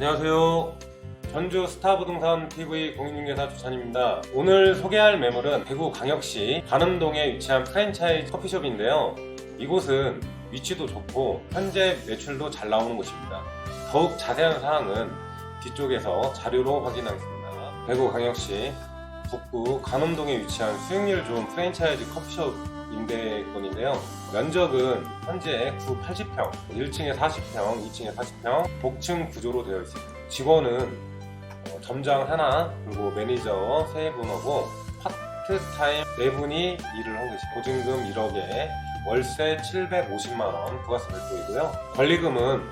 안녕하세요. 전주 스타부동산 TV 공인중개사 조찬입니다. 오늘 소개할 매물은 대구 광역시 관음동에 위치한 프랜차이즈 커피숍인데요. 이곳은 위치도 좋고 현재 매출도 잘 나오는 곳입니다. 더욱 자세한 사항은 뒤쪽에서 자료로 확인하겠습니다. 대구 광역시 북구 관음동에 위치한 수익률 좋은 프랜차이즈 커피숍 임대권인데요. 면적은 현재 9 80평, 1층에 40평, 2층에 40평, 복층 구조로 되어 있습니다. 직원은 어, 점장 하나, 그리고 매니저 세 분하고 파트타임 네 분이 일을 하고 계십니다. 보증금 1억에 월세 750만원 부가세 별도이고요. 권리금은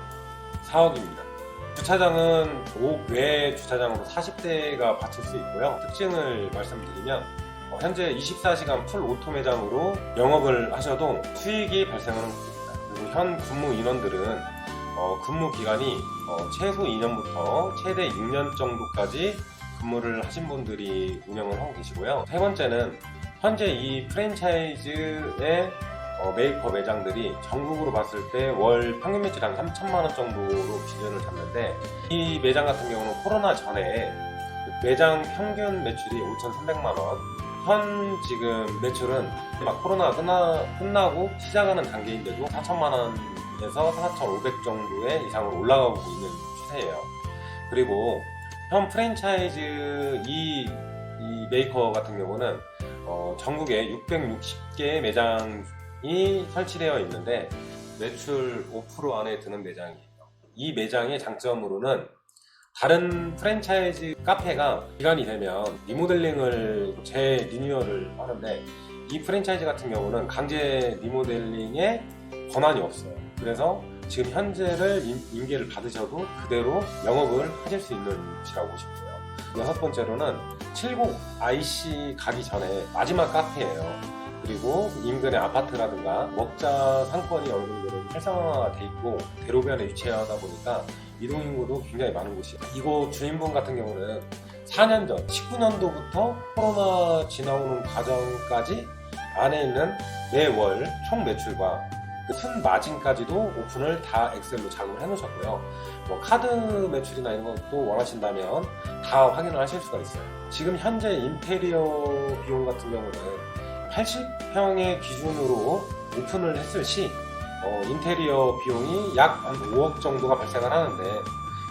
4억입니다. 주차장은 5외 주차장으로 40대가 받칠 수 있고요. 특징을 말씀드리면 어, 현재 24시간 풀 오토 매장으로 영업을 하셔도 수익이 발생하는 곳입니다. 그리고 현 근무 인원들은 어, 근무 기간이 어, 최소 2년부터 최대 6년 정도까지 근무를 하신 분들이 운영을 하고 계시고요. 세 번째는 현재 이 프랜차이즈의 어, 메이커 매장들이 전국으로 봤을 때 월 평균 매출 한 3천만 원 정도로 기준을 잡는데 이 매장 같은 경우는 코로나 전에 그 매장 평균 매출이 5,300만 원. 현 지금 매출은 막 코로나 끝나, 끝나고 시작하는 단계인데도 4천만 원에서 4,500 정도의 이상으로 올라가고 있는 추세예요. 그리고 현 프랜차이즈 이, 이 메이커 같은 경우는 어, 전국에 660개의 매장 이 설치되어 있는데 매출 5% 안에 드는 매장이에요. 이 매장의 장점으로는 다른 프랜차이즈 카페가 기간이 되면 리모델링을 재리뉴얼을 하는데 이 프랜차이즈 같은 경우는 강제 리모델링에 권한이 없어요. 그래서 지금 현재를 임- 임계를 받으셔도 그대로 영업을 하실 수 있는 곳이라고 보시면 돼요. 여섯 번째로는 70 IC 가기 전에 마지막 카페예요. 그리고 인근의 아파트라든가 먹자 상권이 어느 정도 활성화돼 있고 대로변에 위치하다 보니까 이동 인구도 굉장히 많은 곳이에요. 이곳 주인분 같은 경우는 4년 전, 19년도부터 코로나 지나오는 과정까지 안에 있는 매월 총 매출과 그순 마진까지도 오픈을 다 엑셀로 작업을 해놓으셨고요. 뭐 카드 매출이나 이런 것도 원하신다면 다 확인을 하실 수가 있어요. 지금 현재 인테리어 비용 같은 경우는 80평의 기준으로 오픈을 했을 시 어, 인테리어 비용이 약 한 5억 정도가 발생을 하는데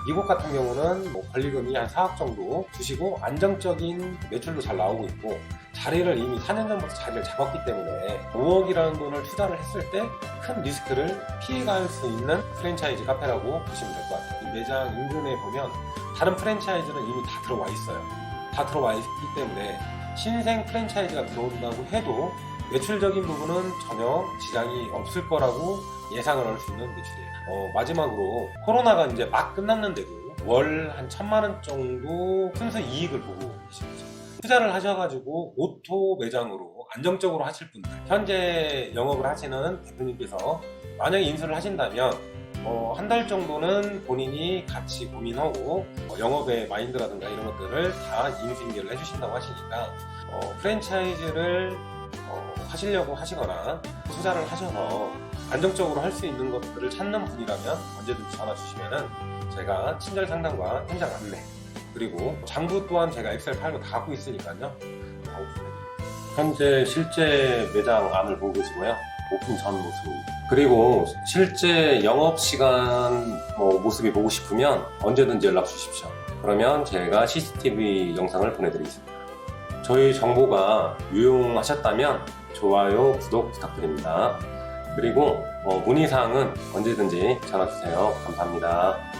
이곳 같은 경우는 뭐 권리금이 한 4억 정도 주시고 안정적인 매출도 잘 나오고 있고 자리를 이미 4년 전부터 자리를 잡았기 때문에 5억이라는 돈을 투자를 했을 때 큰 리스크를 피해갈 수 있는 프랜차이즈 카페라고 보시면 될 것 같아요. 이 매장 인근에 보면 다른 프랜차이즈는 이미 다 들어와 있어요. 다 들어와 있기 때문에 신생 프랜차이즈가 들어온다고 해도 매출적인 부분은 전혀 지장이 없을 거라고 예상을 할 수 있는 매출이에요. 어, 마지막으로 코로나가 이제 막 끝났는데도 월 한 천만 원 정도 순수 이익을 보고 계십니다. 투자를 하셔가지고 오토 매장으로 안정적으로 하실 분들 현재 영업을 하시는 대표님께서 만약에 인수를 하신다면 어, 한 달 정도는 본인이 같이 고민하고 어, 영업의 마인드라든가 이런 것들을 다 인수인계를 해주신다고 하시니까 어, 프랜차이즈를 어, 하시려고 하시거나 투자를 하셔서 안정적으로 할 수 있는 것들을 찾는 분이라면 언제든지 전화 주시면은 제가 친절 상담과 현장 안내 그리고 장부 또한 제가 엑셀 파일로 다 갖고 있으니까요. 현재 실제 매장 안을 보고 계시고요. 오픈 전 모습입니다. 그리고 실제 영업 시간 뭐 모습이 보고 싶으면 언제든지 연락 주십시오. 그러면 제가 CCTV 영상을 보내드리겠습니다. 저희 정보가 유용하셨다면 좋아요, 구독 부탁드립니다. 그리고 어, 문의사항은 언제든지 전화 주세요. 감사합니다.